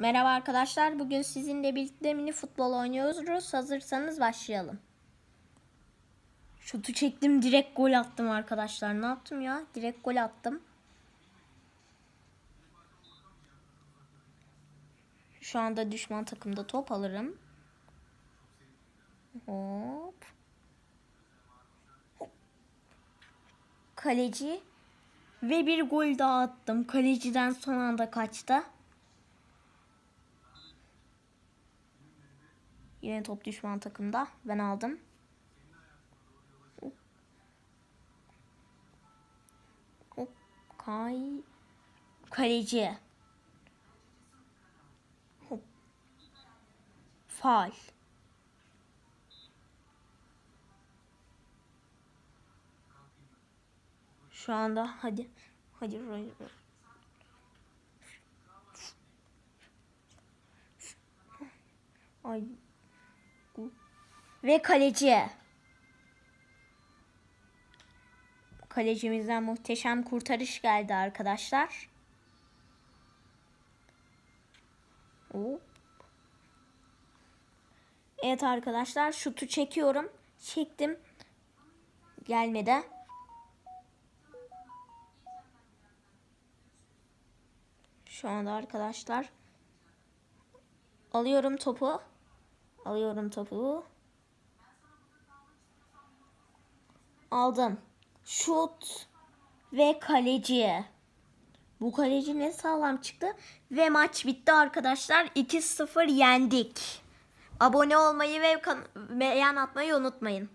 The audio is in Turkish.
Merhaba arkadaşlar. Bugün sizinle birlikte mini futbol oynuyoruz. Hazırsanız başlayalım. Şutu çektim direkt gol attım arkadaşlar. Ne yaptım ya? Direkt gol attım. Şu anda düşman takımda top alırım. Hop. Kaleci ve bir gol daha attım. Kaleciden son anda kaçtı. Yine top düşman takımda. Ben aldım. Hop. Kay. Kaleci. Hop. Faal. Şu anda hadi. Hadi. hadi. Ay. Ve kaleci. Kalecimizden muhteşem kurtarış geldi arkadaşlar. Evet arkadaşlar şutu çekiyorum. Çektim. Gelmedi. Şu anda arkadaşlar alıyorum topu. Alıyorum topu. Aldım. Şut ve kaleci. Bu kaleci ne sağlam çıktı. Ve maç bitti arkadaşlar. 2-0 yendik. Abone olmayı ve beğen atmayı unutmayın.